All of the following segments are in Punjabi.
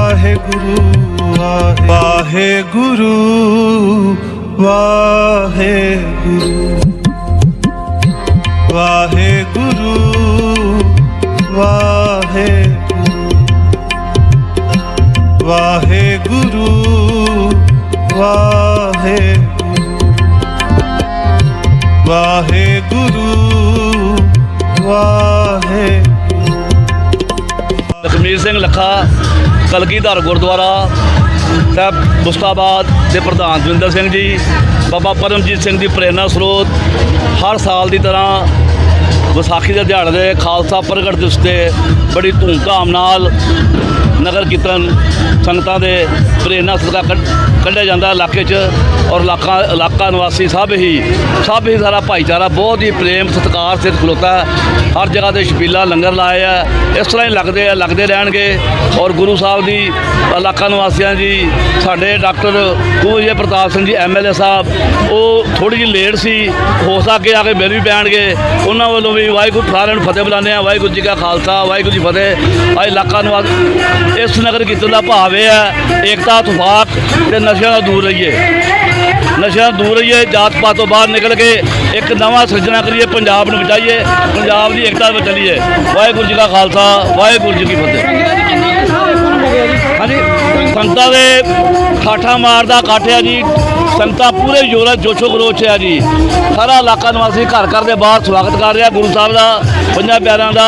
ਵਾਹਿਗੁਰੂ ਵਾਹਿਗੁਰੂ ਵਾਹਿਗੁਰੂ। ਵਾਹਿਗੁਰੂ ਵਾਹਿਗੁਰੂ। ਵਾਹਿਗੁਰੂ ਵਾਹਿਗੁਰੂ। ਵਾਹਿਗੁਰੂ ਵਾਹਿਗੁਰੂ। ਲਖਮੀਰ ਸਿੰਘ ਲੱਖਾ ਕਲਗੀਧਰ ਗੁਰਦੁਆਰਾ ਸਾਹਿਬ ਮੁਸਤਾਬਾਦ ਦੇ ਪ੍ਰਧਾਨ ਦਵਿੰਦਰ ਸਿੰਘ ਜੀ, ਬਾਬਾ ਪਰਮਜੀਤ ਸਿੰਘ ਦੀ ਪ੍ਰੇਰਣਾ ਸਰੋਤ ਹਰ ਸਾਲ ਦੀ ਤਰ੍ਹਾਂ ਵਿਸਾਖੀ ਦੇ ਦਿਹਾੜੇ ਦੇ ਖਾਲਸਾ ਪ੍ਰਗਟ ਦਿਵਸ ਤੇ ਬੜੀ ਧੂਮਧਾਮ ਨਾਲ ਨਗਰ ਕੀਰਤਨ ਸੰਗਤਾਂ ਦੇ ਪ੍ਰੇਰਣਾ ਸਦਕਾ ਕੱਢ- ਕੱਢਿਆ ਜਾਂਦਾ ਇਲਾਕੇ 'ਚ ਔਰ ਇਲਾਕਾ ਇਲਾਕਾ ਨਿਵਾਸੀ ਸਭ ਹੀ ਸਭ ਹੀ ਸਾਰਾ ਭਾਈਚਾਰਾ ਬਹੁਤ ਹੀ ਪ੍ਰੇਮ, ਸਤਿਕਾਰ, ਸਿਰ ਖਲੋਤਾ ਹਰ ਜਗ੍ਹਾ ਤੇ ਛਪੀਲਾ, ਲੰਗਰ ਲਾਏ ਆ। ਇਸ ਤਰ੍ਹਾਂ ਹੀ ਲੱਗਦੇ ਆ, ਲੱਗਦੇ ਰਹਿਣਗੇ। ਔਰ ਗੁਰੂ ਸਾਹਿਬ ਦੀ, ਇਲਾਕਾ ਨਿਵਾਸੀਆਂ ਜੀ ਸਾਡੇ ਡਾਕਟਰ ਕੁਵਜੇ ਪ੍ਰਤਾਪ ਸਿੰਘ ਜੀ ਐਮਐਲਏ ਸਾਹਿਬ, ਉਹ ਥੋੜੀ ਜਿਹੀ ਲੇਟ ਸੀ, ਹੋ ਸਕੇ ਆ ਕੇ ਮਿਲ ਵੀ ਪੈਣਗੇ ਉਹਨਾਂ ਵੱਲੋਂ ਵੀ ਵਾਹਿਗੁਰੂ ਸਾਰਿਆਂ ਨੂੰ ਫਤਿਹ ਬੁਲਾਉਂਦੇ ਆ ਵਾਹਿਗੁਰੂ ਜੀ ਕਾ ਖਾਲਸਾ, ਵਾਹਿਗੁਰੂ ਜੀ ਫਤਿਹ। ਆ ਇਲਾਕਾ ਨਿਵਾਸ ਇਸ ਨਗਰ ਕੀਰਤਨ ਦਾ ਭਾਵ ਇਹ ਹੈ, ਏਕਤਾ ਤੁਫਾਕ ਤੇ ਨਸ਼ਿਆਂ ਤੋਂ ਦੂਰ ਰਹੀਏ। ਨਸ਼ਿਆਂ ਤੋਂ ਦੂਰ ਰਹੀਏ, ਜਾਤ ਪਾਤ ਤੋਂ ਬਾਹਰ ਨਿਕਲ ਕੇ ਇੱਕ ਨਵਾਂ ਸਿਰਜਣਾ ਕਰੀਏ, ਪੰਜਾਬ ਨੂੰ ਬਚਾਈਏ, ਪੰਜਾਬ ਦੀ ਏਕਤਾ ਵਿੱਚ ਚੱਲੀਏ। ਵਾਹਿਗੁਰੂ ਜੀ ਕਾ ਖਾਲਸਾ, ਵਾਹਿਗੁਰੂ ਜੀ ਕੀ ਫਤਿਹ। ਹਾਂਜੀ ਸੰਗਤਾਂ ਦੇ ਠਾਠਾ ਮਾਰਦਾ ਇਕੱਠ ਆ ਜੀ ਸੰਗਤਾਂ ਪੂਰੇ ਜੋਰਾ ਜੋਸ਼ੋ ਖਰੋਸ਼ ਹੈ ਜੀ। ਸਾਰਾ ਇਲਾਕਾ ਨਿਵਾਸੀ ਘਰ ਘਰ ਦੇ ਬਾਹਰ ਸਵਾਗਤ ਕਰ ਰਿਹਾ ਗੁਰੂ ਸਾਹਿਬ ਦਾ, ਪੰਜਾਂ ਪਿਆਰਿਆਂ ਦਾ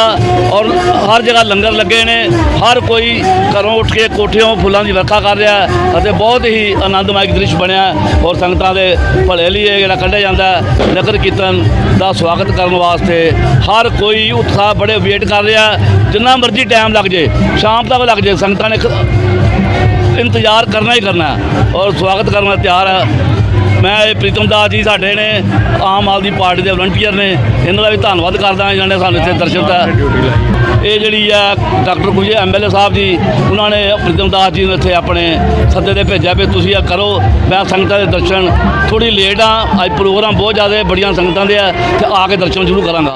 ਔਰ ਹਰ ਜਗ੍ਹਾ ਲੰਗਰ ਲੱਗੇ ਨੇ। ਹਰ ਕੋਈ ਘਰੋਂ ਉੱਠ ਕੇ ਕੋਠਿਓਂ ਫੁੱਲਾਂ ਦੀ ਵਰਖਾ ਕਰ ਰਿਹਾ ਅਤੇ ਬਹੁਤ ਹੀ ਆਨੰਦਮਈ ਦ੍ਰਿਸ਼ ਬਣਿਆ ਔਰ ਸੰਗਤਾਂ ਦੇ ਭਲੇ ਲਈ ਇਹ ਜਿਹੜਾ ਕੱਢਿਆ ਜਾਂਦਾ ਨਗਰ ਕੀਰਤਨ ਦਾ ਸਵਾਗਤ ਕਰਨ ਵਾਸਤੇ ਹਰ ਕੋਈ ਉਤਸ਼ਾਹ ਬੜੇ ਵੇਟ ਕਰ ਰਿਹਾ ਜਿੰਨਾ ਮਰਜ਼ੀ ਟਾਈਮ ਲੱਗ ਜੇ, ਸ਼ਾਮ ਤੱਕ ਲੱਗ ਜੇ, ਸੰਗਤਾਂ ਨੇ ਇੰਤਜ਼ਾਰ ਕਰਨਾ ਹੀ ਕਰਨਾ ਔਰ ਸਵਾਗਤ ਕਰਨਾ ਤਿਆਰ ਹੈ। ਮੈਂ ਇਹ ਪ੍ਰੀਤਮ ਦਾਸ ਜੀ ਸਾਡੇ ਨੇ, ਆਮ ਆਦਮੀ ਪਾਰਟੀ ਦੇ ਵਲੰਟੀਅਰ ਨੇ। ਇਹਨਾਂ ਦਾ ਵੀ ਧੰਨਵਾਦ ਕਰਦਾ ਹਾਂ ਜਿਨ੍ਹਾਂ ਨੇ ਸਾਨੂੰ ਇੱਥੇ ਦਰਸ਼ਨ ਦਿੱਤਾ। ਇਹ ਜਿਹੜੀ ਆ ਡਾਕਟਰ ਕੁਜੇ ਐਮਐਲਏ ਸਾਹਿਬ ਜੀ, ਉਹਨਾਂ ਨੇ ਪ੍ਰੀਤਮ ਦਾਸ ਜੀ ਨੂੰ ਇੱਥੇ ਆਪਣੇ ਸੱਦੇ ਤੇ ਭੇਜਿਆ ਵੀ ਤੁਸੀਂ ਇਹ ਕਰੋ। ਮੈਂ ਸੰਗਤਾਂ ਦੇ ਦਰਸ਼ਨ ਥੋੜੀ ਲੇਟ ਆ ਅੱਜ ਪ੍ਰੋਗਰਾਮ ਬਹੁਤ ਜ਼ਿਆਦਾ ਬੜੀਆਂ ਸੰਗਤਾਂ ਦੇ ਆ। ਤੇ ਆ ਕੇ ਦਰਸ਼ਨ ਸ਼ੁਰੂ ਕਰਾਂਗਾ।